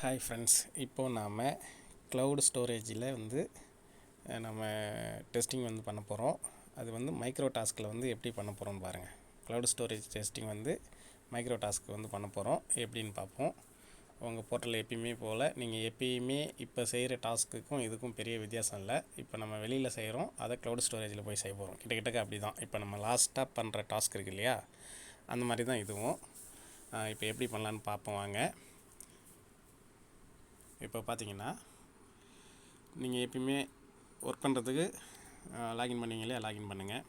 Hi friends இப்போது நாம் cloud ஸ்டோரேஜில் வந்து நம்ம டெஸ்டிங் வந்து பண்ண போகிறோம் அது வந்து மைக்ரோ டாஸ்கில் வந்து எப்படி பண்ண போகிறோம்னு பாருங்கள் க்ளவுட் ஸ்டோரேஜ் டெஸ்டிங் வந்து மைக்ரோ டாஸ்க் வந்து பண்ண போகிறோம் எப்படின்னு பார்ப்போம். உங்கள் போர்ட்டலில் எப்பயுமே போல் நீங்கள் எப்பயுமே இப்போ செய்கிற டாஸ்க்குக்கும் இதுக்கும் பெரிய வித்தியாசம் இல்லை. இப்போ நம்ம வெளியில் செய்கிறோம் அதை க்ளவுட் ஸ்டோரேஜில் போய் செய்ய போகிறோம் கிட்டக்க அப்படி தான் இப்போ நம்ம லாஸ்ட்டாக பண்ணுற டாஸ்க் இருக்கு இல்லையா? அந்த மாதிரி தான் இதுவும் இப்போ எப்படி பண்ணலான்னு பார்ப்போம் வாங்க. இப்போ பார்த்தீங்கன்னா நீங்கள் எப்பயுமே ஒர்க் பண்ணுறதுக்கு லாகின் பண்ணீங்க இல்லையா? லாகின் பண்ணுங்கள்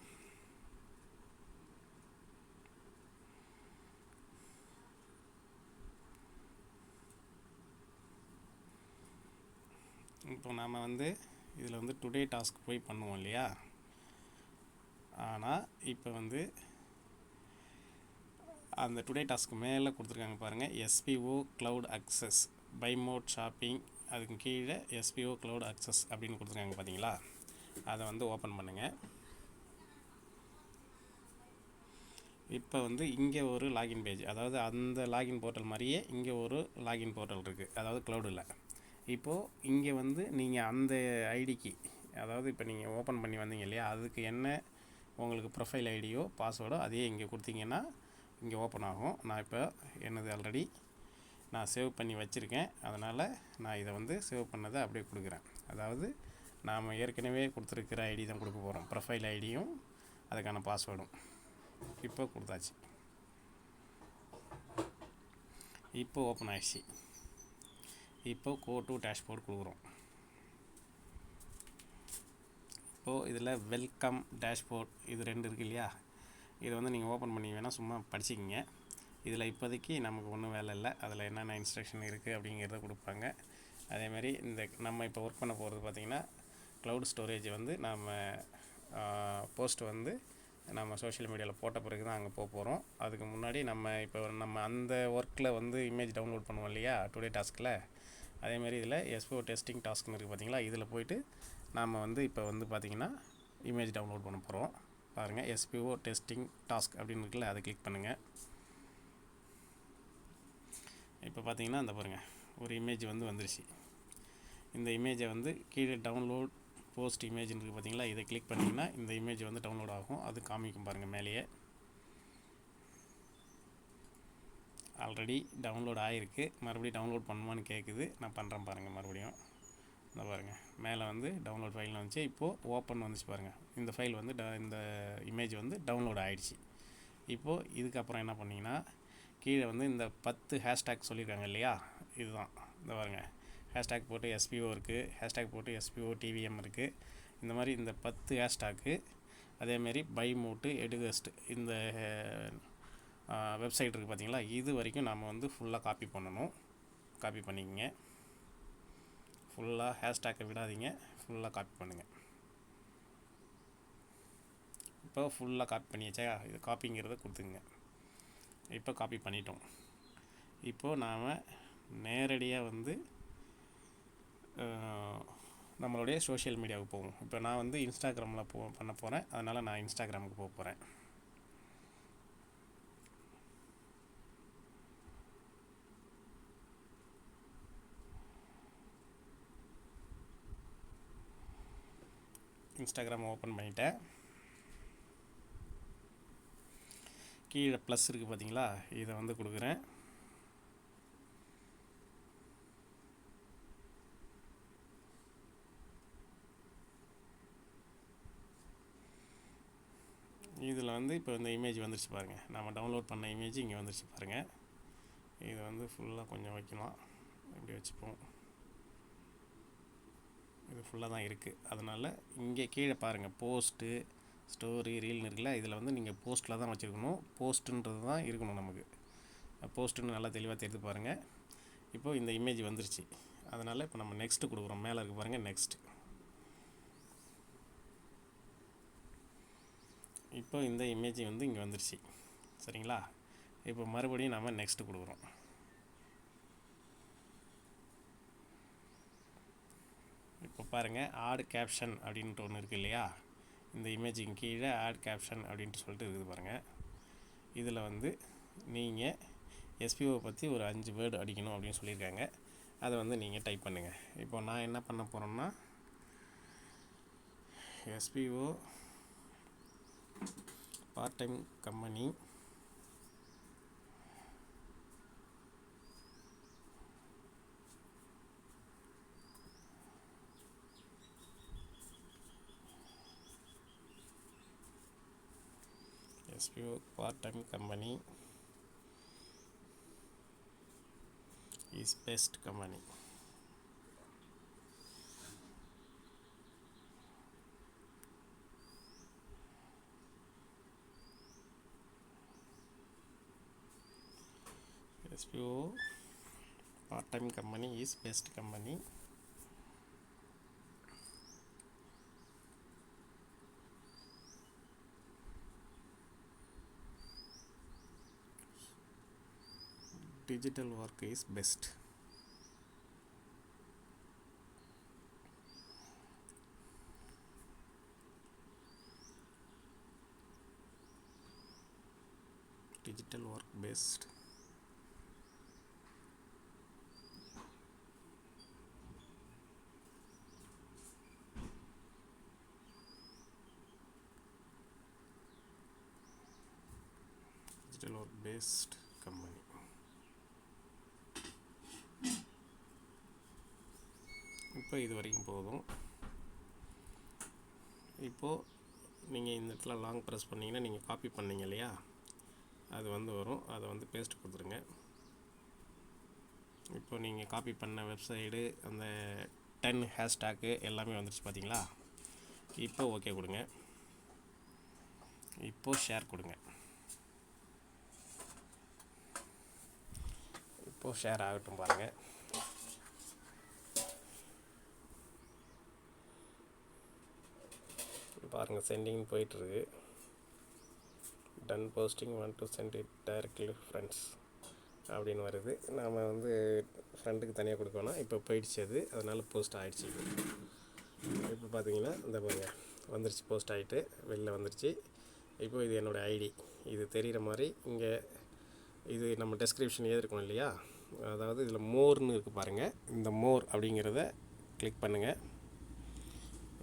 இப்போ நாம் வந்து இதில் வந்து டுடே டாஸ்க் போய் பண்ணுவோம் இல்லையா? ஆனால் இப்போ வந்து அந்த டுடே டாஸ்க் மேலே கொடுத்துருக்காங்க பாருங்கள் SPO cloud access by mode shopping அதுக்கு கீழே எஸ்பிஓ க்ளவுட் அக்சஸ் அப்படின்னு கொடுத்துருக்காங்க பார்த்தீங்களா? அதை வந்து ஓப்பன் பண்ணுங்கள் இப்போ வந்து இங்கே ஒரு லாகின் பேஜ் அதாவது அந்த லாகின் போர்ட்டல் மாதிரியே இங்கே ஒரு லாகின் போர்ட்டல் இருக்குது அதாவது க்ளவுடில் இப்போது இங்கே வந்து நீங்கள் அந்த ஐடிக்கு அதாவது இப்போ நீங்கள் ஓப்பன் பண்ணி வந்தீங்க இல்லையா அதுக்கு என்ன உங்களுக்கு ப்ரொஃபைல் ஐடியோ பாஸ்வேர்டோ அதையே இங்கே கொடுத்தீங்கன்னா இங்கே ஓப்பன் ஆகும். நான் இப்போ என்னது ஆல்ரெடி நான் சேவ் பண்ணி வச்சுருக்கேன். அதனால் நான் இதை வந்து சேவ் பண்ணதை அப்படியே கொடுக்குறேன். அதாவது நாம் ஏற்கனவே கொடுத்துருக்கிற ஐடி தான் கொடுக்க போகிறோம் ப்ரொஃபைல் ஐடியும் அதுக்கான பாஸ்வேர்டும் இப்போ கொடுத்தாச்சு. இப்போ ஓப்பன் ஆகிடுச்சு இப்போ கோ டு டேஷ்போர்ட் கொடுக்குறோம். இப்போது இதில் வெல்கம் டேஷ்போர்ட் இது ரெண்டு இருக்கு இல்லையா? இதை வந்து நீங்கள் ஓப்பன் பண்ணி வேணால் சும்மா படிச்சுக்கிங்க. இதில் இப்போதைக்கு நமக்கு ஒன்றும் வேலை இல்லை. அதில் என்னென்ன இன்ஸ்ட்ரக்ஷன் இருக்குது அப்படிங்கிறத கொடுப்பாங்க. அதேமாதிரி இந்த நம்ம இப்போ ஒர்க் பண்ண போகிறது பார்த்திங்கன்னா க்ளவுட் ஸ்டோரேஜ் வந்து நம்ம போஸ்ட் வந்து நம்ம சோஷியல் மீடியாவில் போட்ட பிறகு தான் அங்கே போக போகிறோம். அதுக்கு முன்னாடி நம்ம இப்போ நம்ம அந்த ஒர்க்கில் வந்து இமேஜ் டவுன்லோட் பண்ணுவோம் இல்லையா டுடே டாஸ்கில் அதேமாரி இதில் எஸ்போ டெஸ்டிங் டாஸ்க்னு இருக்குது பார்த்தீங்களா இதில் போயிட்டு நாம் வந்து இப்போ வந்து பார்த்திங்கன்னா இமேஜ் டவுன்லோட் பண்ண போகிறோம். பாருங்கள் எஸ்பிஓ டெஸ்டிங் டாஸ்க் அப்படின்னு இருக்குல்ல அதை கிளிக் பண்ணுங்கள் இப்போ பார்த்தீங்கன்னா அந்த பாருங்கள் ஒரு இமேஜ் வந்து வந்துருச்சு. இந்த இமேஜை வந்து கீழே டவுன்லோட் போஸ்ட் இமேஜ்னு இருக்குது பார்த்தீங்களா இதை கிளிக் பண்ணிங்கன்னா இந்த இமேஜ் வந்து டவுன்லோட் ஆகும். அது காமிக்கும் பாருங்கள் மேலேயே. ஆல்ரெடி டவுன்லோட் ஆகிருக்கு மறுபடியும் டவுன்லோட் பண்ணுமான்னு கேட்குது நான் பண்ணுறேன் பாருங்கள் மறுபடியும். இந்த பாருங்கள் மேலே வந்து டவுன்லோட் ஃபைல் வந்துச்சு. இப்போது ஓப்பன் வந்துச்சு பாருங்கள் இந்த ஃபைல் வந்து ட இந்த இமேஜ் வந்து டவுன்லோட் ஆகிடுச்சு இப்போது இதுக்கப்புறம் என்ன பண்ணிங்கன்னா கீழே வந்து இந்த பத்து ஹேஷ்டேக் சொல்லியிருக்காங்க இல்லையா? இதுதான். இந்த பாருங்கள் ஹேஷ்டேக் போட்டு எஸ்பிஓ இருக்குது ஹேஷ்டேக் போட்டு எஸ்பிஓ டிவிஎம் இருக்குது இந்த மாதிரி இந்த பத்து ஹேஷ்டேக்கு அதேமாரி பை மூட்டு எடுகஸ்ட் இந்த வெப்சைட் இருக்குது பார்த்தீங்களா இது வரைக்கும் நாம் வந்து ஃபுல்லாக காப்பி பண்ணணும். காப்பி பண்ணிக்கங்க. ஃபுல்லாக ஹேஷ்டேக்கை விடாதீங்க. ஃபுல்லாக காப்பி பண்ணுங்கள் இப்போ ஃபுல்லாக காப்பி பண்ணியாச்சா இது காப்பிங்கிறத கொடுத்துங்க இப்போ காப்பி பண்ணிட்டோம். இப்போது நாம் நேரடியாக வந்து நம்மளுடைய சோஷியல் மீடியாவுக்கு போவோம். இப்போ நான் வந்து இன்ஸ்டாகிராமில் போ பண்ண போகிறேன் அதனால் நான் இன்ஸ்டாகிராமுக்கு போக போகிறேன் இன்ஸ்டாகிராம் ஓப்பன் பண்ணிட்டேன். கீழே ப்ளஸ் இருக்குது பார்த்தீங்களா இதை வந்து கொடுக்குறேன். இதில் வந்து இப்போ இந்த இமேஜ் வந்துருச்சு பாருங்கள் நம்ம டவுன்லோட் பண்ண இமேஜ் இங்கே வந்துருச்சு பாருங்கள் இது வந்து ஃபுல்லாக கொஞ்சம் வைக்கலாம். இப்படி வச்சுப்போம். இது ஃபுல்லாக தான் இருக்குது அதனால் இங்கே கீழே பாருங்கள் போஸ்ட்டு ஸ்டோரி ரீல்னு இருக்குல்ல இதில் வந்து நீங்கள் போஸ்ட்டில் தான் வச்சுருக்கணும். போஸ்ட்டுன்றது தான் இருக்கணும் நமக்கு. போஸ்ட்டுன்னு நல்லா தெளிவாக தெரிந்து பாருங்கள் இப்போ இந்த இமேஜ் வந்துருச்சு. அதனால் இப்போ நம்ம நெக்ஸ்ட்டு கொடுக்குறோம். மேலே இருக்க பாருங்கள் நெக்ஸ்ட் இப்போ இந்த இமேஜ் வந்து இங்கே வந்துருச்சு. சரிங்களா? இப்போ மறுபடியும் நம்ம நெக்ஸ்ட்டு கொடுக்குறோம். இப்போ பாருங்கள் ஆடு கேப்ஷன் அப்படின்ட்டு ஒன்று இருக்குது இல்லையா? இந்த இமேஜுக்கு கீழே ஆட் கேப்ஷன் அப்படின்ட்டு சொல்லிட்டு இருக்குது பாருங்கள் இதில் வந்து நீங்கள் எஸ்பிஓ பற்றி ஒரு அஞ்சு வேர்டு அடிக்கணும் அப்படின்னு சொல்லியிருக்காங்க. அதை வந்து நீங்கள் டைப் பண்ணுங்கள் இப்போ நான் என்ன பண்ண போகிறேன்னா SPO part time company SPO part time company. Is best company. SPO part time company is best company. Digital work is best digital work best digital work based company இப்போ இது வரைக்கும் போதும். இப்போது நீங்கள் இந்த இடத்துல லாங் ப்ரெஸ் பண்ணிங்கன்னா நீங்கள் காப்பி பண்ணீங்க இல்லையா? அது வந்து வரும். அதை வந்து பேஸ்ட் கொடுத்துருங்க. இப்போ நீங்கள் காப்பி பண்ண வெப்சைடு அந்த டென் ஹேஷ்டேக்கு எல்லாமே வந்துருச்சு பார்த்தீங்களா இப்போ ஓகே கொடுங்க. இப்போது ஷேர் கொடுங்க. இப்போது ஷேர் ஆகட்டும் பாருங்கள் பாருங்கள் சென்டிங் போயிட்டுருக்கு. Done posting want to send it directly friends அப்படின்னு வருது. நாம் வந்து ஃப்ரெண்டுக்கு தனியாக கொடுக்கணும் இப்போ போயிடுச்சு அது. அதனால் போஸ்ட் ஆகிடுச்சு இப்போ. பார்த்தீங்கன்னா இந்த பாருங்க வந்துருச்சு போஸ்ட் ஆகிட்டு வெளில வந்துருச்சு. இப்போ இது என்னோடய ஐடி இது தெரிகிற மாதிரி இங்கே இது நம்ம டெஸ்கிரிப்ஷன் எழுதிருக்கோம் இல்லையா? அதாவது இதில் மோர்னு இருக்குது பாருங்கள் இந்த மோர் அப்படிங்கிறத கிளிக் பண்ணுங்கள்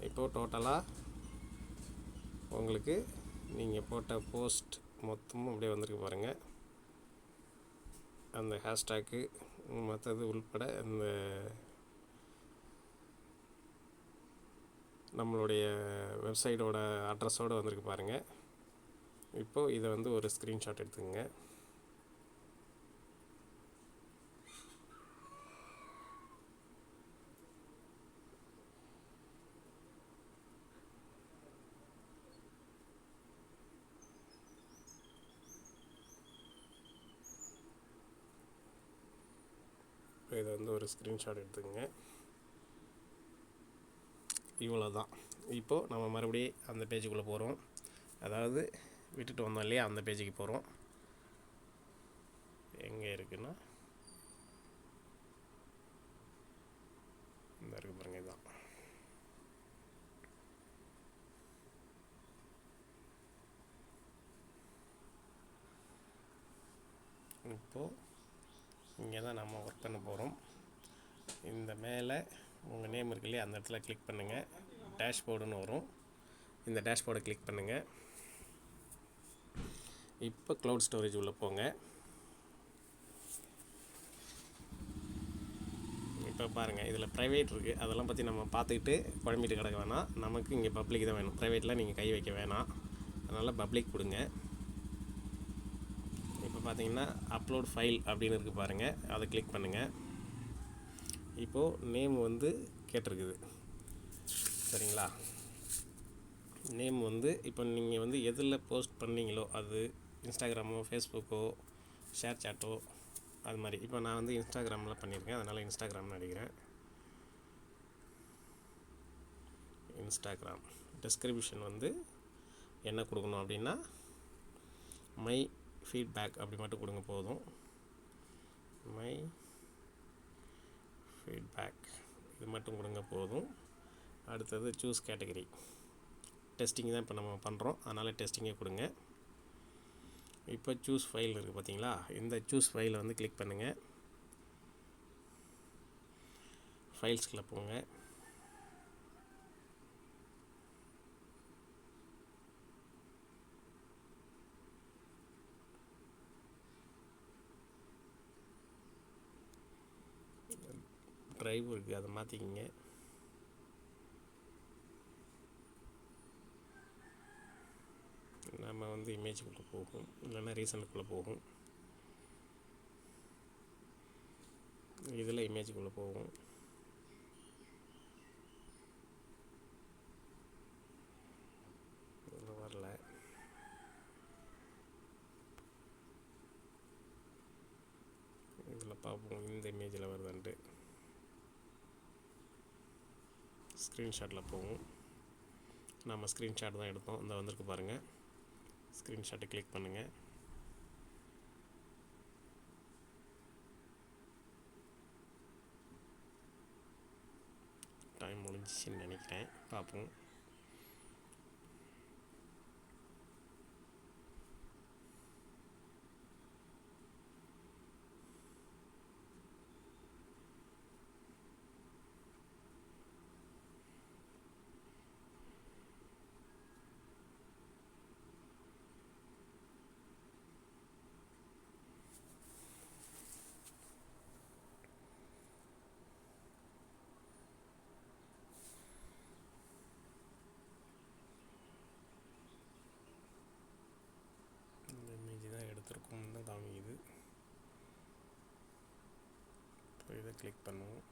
இப்போது டோட்டலாக உங்களுக்கு நீங்கள் போட்ட போஸ்ட் மொத்தமும் அப்படியே வந்திருக்கு பாருங்கள் அந்த ஹேஷ்டேக்கு மற்றது உள்பட இந்த நம்மளுடைய வெப்சைட்டோட அட்ரஸோடு வந்திருக்கு பாருங்கள் இப்போது இதை வந்து ஒரு ஸ்க்ரீன்ஷாட் எடுத்துக்கோங்க. ஒரு ஸ்க்ரீன்ஷாட் எடுத்துக்கோங்க. இவ்வளோ தான் இப்போது நம்ம மறுபடியும் அந்த பேஜுக்குள்ளே போகிறோம் அதாவது விட்டுட்டு வந்தோம் இல்லையா? அந்த பேஜுக்கு போகிறோம் எங்கே இருக்குன்னா? இந்த இருக்கு பாருங்க இதுதான் இப்போது இங்கே தான் நம்ம ஒர்க் பண்ண போகிறோம் இந்த மேலே உங்கள் நேம் இருக்கு இல்லையா அந்த இடத்துல கிளிக் பண்ணுங்கள் டேஷ்போர்டுன்னு வரும். இந்த டேஷ்போர்டை கிளிக் பண்ணுங்கள் இப்போ க்ளவுட் ஸ்டோரேஜ் உள்ளே போங்க. இப்போ பாருங்கள் இதில் ப்ரைவேட் இருக்குது அதெல்லாம் பற்றி நம்ம பார்த்துக்கிட்டு குழம்பிட்டு கிடக்க வேணாம். நமக்கு இங்கே பப்ளிக் தான் வேணும். ப்ரைவேட்டில் நீங்கள் கை வைக்க வேணாம். அதனால் பப்ளிக் கொடுங்க. இப்போ பார்த்தீங்கன்னா அப்லோட் ஃபைல் அப்படின்னு இருக்குது பாருங்கள் அதை கிளிக் பண்ணுங்கள் இப்போது நேம் வந்து கேட்டிருக்குது. சரிங்களா? நேம் வந்து இப்போ நீங்கள் வந்து எதில் போஸ்ட் பண்ணீங்களோ அது இன்ஸ்டாகிராமோ ஃபேஸ்புக்கோ ஷேர் சாட்டோ அது மாதிரி. இப்போ நான் வந்து இன்ஸ்டாகிராமில் பண்ணியிருக்கேன். அதனால் இன்ஸ்டாகிராம்னு அடிக்கிறேன் இன்ஸ்டாகிராம் டிஸ்கிரிப்ஷன் வந்து என்ன கொடுக்கணும் அப்படின்னா மை ஃபீட்பேக் அப்படி மட்டும் கொடுங்க போதும். மை ஃபீட்பேக் இது மட்டும் கொடுங்க போதும். அடுத்தது சூஸ் கேட்டகரி டெஸ்டிங் தான் இப்போ நம்ம பண்ணுறோம் அதனால் டெஸ்டிங்கே கொடுங்க. இப்போ சூஸ் ஃபைல் இருக்குது பார்த்தீங்களா இந்த சூஸ் ஃபைலை வந்து கிளிக் பண்ணுங்கள் ஃபைல்ஸ்குள்ளே போங்க. ட்ரைவ் இருக்குது அதை மாற்றிக்கிங்க நம்ம வந்து இமேஜுக்குள்ளே போகும் இல்லைன்னா ரீசனுக்குள்ளே போகும். இதில் இமேஜுக்குள்ளே போகும் இதில் வரல இதில் பார்ப்போம் இந்த இமேஜில் வருதான்ட்டு ஸ்க்ரீன்ஷாட்டில் போகும். நம்ம ஸ்க்ரீன்ஷாட் தான் எடுத்தோம். இந்த வந்திருக்கு பாருங்கள் ஸ்க்ரீன்ஷாட்டை கிளிக் பண்ணுங்கள் டைம் முடிஞ்சிச்சின்னு நினைக்கிறேன். பார்ப்போம் இந்த இமேஜ் தான் எடுத்திருக்கோம்னு தான் காமிக்குது இப்போ இதை கிளிக் பண்ணுவோம்.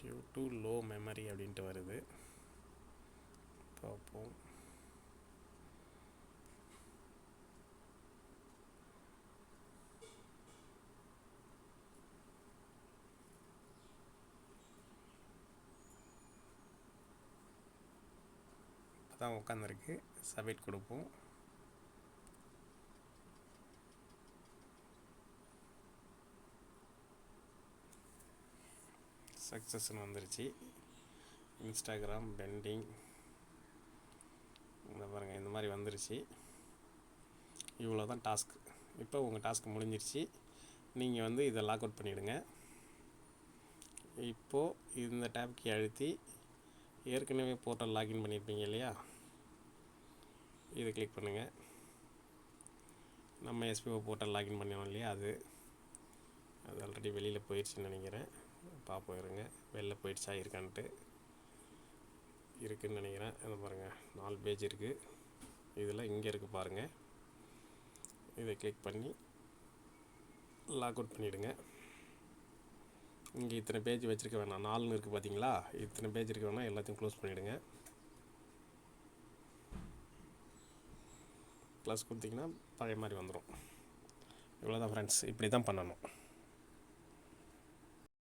டியூ டு லோ மெமரி அப்படின்ட்டு வருது. பார்ப்போம். தான் உட்காந்துருக்கு சப்மிட் கொடுப்போம். சக்ஸஸ்ன்னு வந்துருச்சு. இன்ஸ்டாகிராம் பெண்டிங் இந்த பாருங்கள் இந்த மாதிரி வந்துருச்சு. இவ்வளோ தான் டாஸ்க் இப்போ உங்கள் டாஸ்க் முடிஞ்சிருச்சு. நீங்கள் வந்து இதை லாக் அவுட் பண்ணிவிடுங்க இப்போது இந்த டேப்க்கு அழுத்தி ஏற்கனவே போர்ட்டல் லாகின் பண்ணியிருப்பீங்க இல்லையா? இதை கிளிக் பண்ணுங்கள் நம்ம எஸ்பிஓ போர்ட்டல் லாகின் பண்ணினோம் இல்லையா? அது. அது ஆல்ரெடி வெளியில் போயிடுச்சுன்னு நினைக்கிறேன். பார்ப்போம் இருங்க வெளில போயிடுச்சா? இருக்கான்ட்டு. இருக்குதுன்னு நினைக்கிறேன். அதை பாருங்கள் நாலு பேஜ் இருக்குது இதில் இங்கே இருக்குது பாருங்கள் இதை கிளிக் பண்ணி லாக் அவுட் பண்ணிவிடுங்க இங்கே இத்தனை பேஜ் வச்சுருக்க வேணாம். நாலுன்னு இருக்குது பார்த்தீங்களா இத்தனை பேஜ் இருக்க வேணாம். எல்லாத்தையும் க்ளோஸ் பண்ணிவிடுங்க ப்ளஸ் கொடுத்தீங்கன்னா பழைய மாதிரி வந்துடும் இவ்வளோ தான் ஃப்ரெண்ட்ஸ் இப்படி தான் பண்ணணும்.